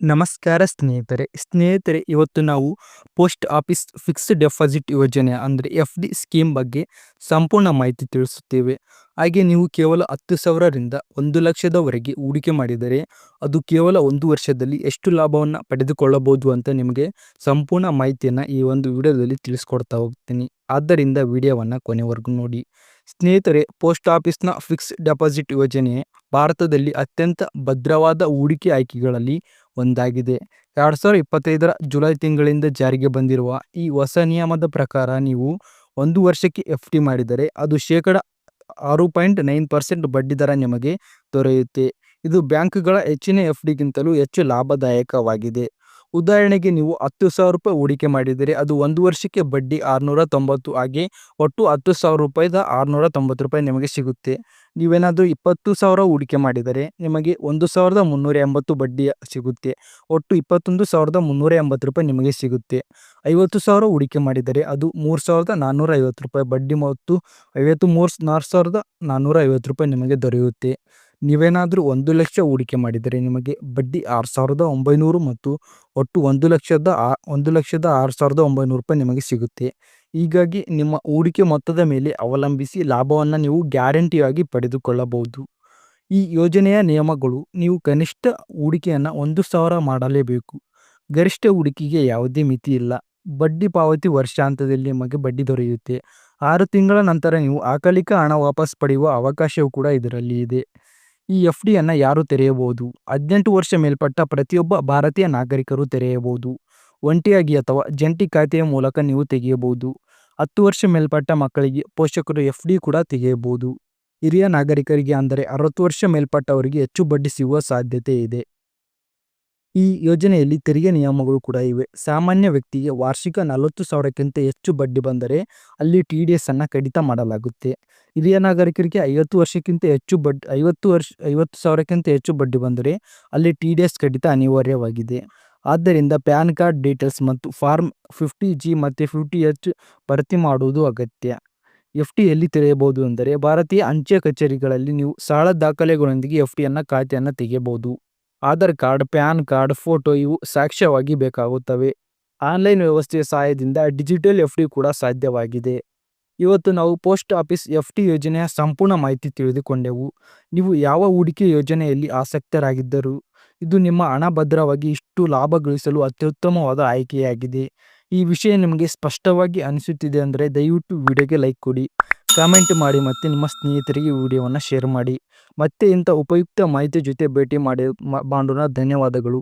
ನಮಸ್ಕಾರ ಸ್ನೇಹಿತರೆ. ಸ್ನೇಹಿತರೆ, ಇವತ್ತು ನಾವು ಪೋಸ್ಟ್ ಆಫೀಸ್ ಫಿಕ್ಸ್ಡ್ ಡೆಪಾಸಿಟ್ ಯೋಜನೆ ಅಂದರೆ ಎಫ್ ಡಿ ಸ್ಕೀಮ್ ಬಗ್ಗೆ ಸಂಪೂರ್ಣ ಮಾಹಿತಿ ತಿಳಿಸುತ್ತೇವೆ. ಹಾಗೆ ನೀವು ಕೇವಲ ಹತ್ತು ಸಾವಿರರಿಂದ ಒಂದು ಲಕ್ಷದವರೆಗೆ ಹೂಡಿಕೆ ಮಾಡಿದರೆ ಅದು ಕೇವಲ ಒಂದು ವರ್ಷದಲ್ಲಿ ಎಷ್ಟು ಲಾಭವನ್ನು ಪಡೆದುಕೊಳ್ಳಬಹುದು ಅಂತ ನಿಮಗೆ ಸಂಪೂರ್ಣ ಮಾಹಿತಿಯನ್ನು ಈ ಒಂದು ವಿಡಿಯೋದಲ್ಲಿ ತಿಳಿಸ್ಕೊಡ್ತಾ ಹೋಗ್ತೀನಿ. ಆದ್ದರಿಂದ ವಿಡಿಯೋವನ್ನು ಕೊನೆವರೆಗೂ ನೋಡಿ. ಸ್ನೇಹಿತರೆ, ಪೋಸ್ಟ್ ಆಫೀಸ್ನ ಫಿಕ್ಸ್ ಡೆಪಾಸಿಟ್ ಯೋಜನೆ ಭಾರತದಲ್ಲಿ ಅತ್ಯಂತ ಭದ್ರವಾದ ಹೂಡಿಕೆ ಆಯ್ಕೆಗಳಲ್ಲಿ ಒಂದಾಗಿದೆ. ಎರಡು ಸಾವಿರದ ಇಪ್ಪತ್ತೈದರ ಜುಲೈ ತಿಂಗಳಿಂದ ಜಾರಿಗೆ ಬಂದಿರುವ ಈ ಹೊಸ ನಿಯಮದ ಪ್ರಕಾರ ನೀವು ಒಂದು ವರ್ಷಕ್ಕೆ ಎಫ್ ಡಿ ಮಾಡಿದರೆ ಅದು ಶೇಕಡ ಆರು ಪಾಯಿಂಟ್ ನೈನ್ ಪರ್ಸೆಂಟ್ ಬಡ್ಡಿದರ ನಿಮಗೆ ದೊರೆಯುತ್ತೆ. ಇದು ಬ್ಯಾಂಕ್ಗಳ ಹೆಚ್ಚಿನ ಎಫ್ ಡಿಗಿಂತಲೂ ಹೆಚ್ಚು ಲಾಭದಾಯಕವಾಗಿದೆ. ಉದಾಹರಣೆಗೆ ನೀವು ಹತ್ತು ಸಾವಿರ ರೂಪಾಯಿ ಹೂಡಿಕೆ ಮಾಡಿದರೆ ಅದು ಒಂದು ವರ್ಷಕ್ಕೆ ಬಡ್ಡಿ ಆರುನೂರ ತೊಂಬತ್ತು ಹಾಗೆ ಒಟ್ಟು ಹತ್ತು ಸಾವಿರ ರೂಪಾಯಿದ ಆರುನೂರ ತೊಂಬತ್ತು ರೂಪಾಯಿ ನಿಮಗೆ ಸಿಗುತ್ತೆ. ನೀವೇನಾದರೂ ಇಪ್ಪತ್ತು ಸಾವಿರ ಹೂಡಿಕೆ ಮಾಡಿದರೆ ನಿಮಗೆ ಒಂದು ಸಾವಿರದ ಮುನ್ನೂರ ಎಂಬತ್ತು ಬಡ್ಡಿ ಸಿಗುತ್ತೆ, ಒಟ್ಟು ಇಪ್ಪತ್ತೊಂದು ಸಾವಿರದ ಮುನ್ನೂರ ಎಂಬತ್ತು ರೂಪಾಯಿ ನಿಮಗೆ ಸಿಗುತ್ತೆ. ಐವತ್ತು ಸಾವಿರ ಹೂಡಿಕೆ ಮಾಡಿದರೆ ಅದು ಮೂರು ಸಾವಿರದ ನಾನ್ನೂರ ಐವತ್ತು ರೂಪಾಯಿ, ಬಡ್ಡಿ ಮತ್ತು ಐವತ್ತು ಮೂರು, ನಾಲ್ಕು ಸಾವಿರದ ನಾನ್ನೂರ ಐವತ್ತು ರೂಪಾಯಿ ನಿಮಗೆ ದೊರೆಯುತ್ತೆ. ನೀವೇನಾದರೂ ಒಂದು ಲಕ್ಷ ಹೂಡಿಕೆ ಮಾಡಿದರೆ ನಿಮಗೆ ಬಡ್ಡಿ ಆರು ಸಾವಿರದ ಒಂಬೈನೂರು ಮತ್ತು ಒಟ್ಟು ಒಂದು ಲಕ್ಷದ ಆ, ಒಂದು ಲಕ್ಷದ ಆರು ಸಾವಿರದ ಒಂಬೈನೂರು ರೂಪಾಯಿ ನಿಮಗೆ ಸಿಗುತ್ತೆ. ಹೀಗಾಗಿ ನಿಮ್ಮ ಹೂಡಿಕೆ ಮೊತ್ತದ ಮೇಲೆ ಅವಲಂಬಿಸಿ ಲಾಭವನ್ನು ನೀವು ಗ್ಯಾರಂಟಿಯಾಗಿ ಪಡೆದುಕೊಳ್ಳಬಹುದು. ಈ ಯೋಜನೆಯ ನಿಯಮಗಳು, ನೀವು ಕನಿಷ್ಠ ಹೂಡಿಕೆಯನ್ನು ಒಂದು ಸಾವಿರ ಮಾಡಲೇಬೇಕು. ಗರಿಷ್ಠ ಹೂಡಿಕೆಗೆ ಯಾವುದೇ ಮಿತಿ ಇಲ್ಲ. ಬಡ್ಡಿ ಪಾವತಿ ವರ್ಷಾಂತದಲ್ಲಿ ನಿಮಗೆ ಬಡ್ಡಿ ದೊರೆಯುತ್ತೆ. ಆರು ತಿಂಗಳ ನಂತರ ನೀವು ಅಕಾಲಿಕ ಹಣ ವಾಪಸ್ ಪಡೆಯುವ ಅವಕಾಶವೂ ಕೂಡ ಇದರಲ್ಲಿ ಇದೆ. ಈ ಎಫ್ ಡಿಯನ್ನು ಯಾರು ತೆರೆಯಬಹುದು? ಹದಿನೆಂಟು ವರ್ಷ ಮೇಲ್ಪಟ್ಟ ಪ್ರತಿಯೊಬ್ಬ ಭಾರತೀಯ ನಾಗರಿಕರು ತೆರೆಯಬಹುದು. ಒಂಟಿಯಾಗಿ ಅಥವಾ ಜಂಟಿ ಖಾತೆಯ ಮೂಲಕ ನೀವು ತೆಗೆಯಬಹುದು. ಹತ್ತು ವರ್ಷ ಮೇಲ್ಪಟ್ಟ ಮಕ್ಕಳಿಗೆ ಪೋಷಕರು ಎಫ್ ಡಿ ಕೂಡ ತೆಗೆಯಬಹುದು. ಹಿರಿಯ ನಾಗರಿಕರಿಗೆ ಅಂದರೆ ಅರವತ್ತು ವರ್ಷ ಮೇಲ್ಪಟ್ಟವರಿಗೆ ಹೆಚ್ಚು ಬಡ್ಡಿ ಸಿಗುವ ಸಾಧ್ಯತೆ ಇದೆ. ಈ ಯೋಜನೆಯಲ್ಲಿ ತೆರಿಗೆ ನಿಯಮಗಳು ಕೂಡ ಇವೆ. ಸಾಮಾನ್ಯ ವ್ಯಕ್ತಿಗೆ ವಾರ್ಷಿಕ ನಲವತ್ತು ಸಾವಿರಕ್ಕಿಂತ ಹೆಚ್ಚು ಬಡ್ಡಿ ಬಂದರೆ ಅಲ್ಲಿ ಟಿ ಡಿ ಎಸ್ ಅನ್ನು ಕಡಿತ ಮಾಡಲಾಗುತ್ತೆ. ಹಿರಿಯ ನಾಗರಿಕರಿಗೆ ಐವತ್ತು ವರ್ಷಕ್ಕಿಂತ ಹೆಚ್ಚು ಬಡ್ಡಿ ಐವತ್ತು ವರ್ಷ, ಐವತ್ತು ಸಾವಿರಕ್ಕಿಂತ ಹೆಚ್ಚು ಬಡ್ಡಿ ಬಂದರೆ ಅಲ್ಲಿ ಟಿ ಡಿ ಎಸ್ ಕಡಿತ ಅನಿವಾರ್ಯವಾಗಿದೆ. ಆದ್ದರಿಂದ ಪ್ಯಾನ್ ಕಾರ್ಡ್ ಡೀಟೇಲ್ಸ್ ಮತ್ತು ಫಾರ್ಮ್ ಫಿಫ್ಟಿ ಜಿ ಮತ್ತು ಫಿಫ್ಟಿ ಎಚ್ ಭರ್ತಿ ಮಾಡುವುದು ಅಗತ್ಯ. ಎಫ್ ಟಿ ಎಲ್ಲಿ ತೆರೆಯಬಹುದು ಅಂದರೆ ಭಾರತೀಯ ಅಂಚೆ ಕಚೇರಿಗಳಲ್ಲಿ ನೀವು ಸಾಲ ದಾಖಲೆಗಳೊಂದಿಗೆ ಎಫ್ ಟಿಯನ್ನು ಖಾತೆಯನ್ನು ತೆಗೆಯಬಹುದು. Aadhaar card, PAN card, photo ಇವು ಸಾಕ್ಷ್ಯವಾಗಿ ಬೇಕಾಗುತ್ತವೆ. ಆನ್ಲೈನ್ ವ್ಯವಸ್ಥೆಯ ಸಹಾಯದಿಂದ ಡಿಜಿಟಲ್ ಎಫ್ ಡಿ ಕೂಡ ಸಾಧ್ಯವಾಗಿದೆ. ಇವತ್ತು ನಾವು ಪೋಸ್ಟ್ ಆಫೀಸ್ ಎಫ್ ಟಿ ಯೋಜನೆಯ ಸಂಪೂರ್ಣ ಮಾಹಿತಿ ತಿಳಿದುಕೊಂಡೆವು. ನೀವು ಯಾವ ಹೂಡಿಕೆ ಯೋಜನೆಯಲ್ಲಿ ಆಸಕ್ತರಾಗಿದ್ದರು ಇದು ನಿಮ್ಮ ಹಣ ಭದ್ರವಾಗಿ ಇಷ್ಟು ಲಾಭ ಗಳಿಸಲು ಅತ್ಯುತ್ತಮವಾದ ಆಯ್ಕೆಯಾಗಿದೆ. ಈ ವಿಷಯ ನಿಮಗೆ ಸ್ಪಷ್ಟವಾಗಿ ಅನಿಸುತ್ತಿದೆ ಅಂದರೆ ದಯವಿಟ್ಟು ವಿಡಿಯೋಗೆ ಲೈಕ್ ಕೊಡಿ. ಕಾಮೆಂಟ್ ಮಾಡಿ ಮತ್ತು ನಿಮ್ಮ ಸ್ನೇಹಿತರಿಗೆ ವಿಡಿಯೋವನ್ನು ಶೇರ್ ಮಾಡಿ. ಮತ್ತೆ ಇಂಥ ಉಪಯುಕ್ತ ಮಾಹಿತಿ ಜೊತೆ ಭೇಟಿ ಮಾಡಿ ಮಾಡೋಣ ಧನ್ಯವಾದಗಳು.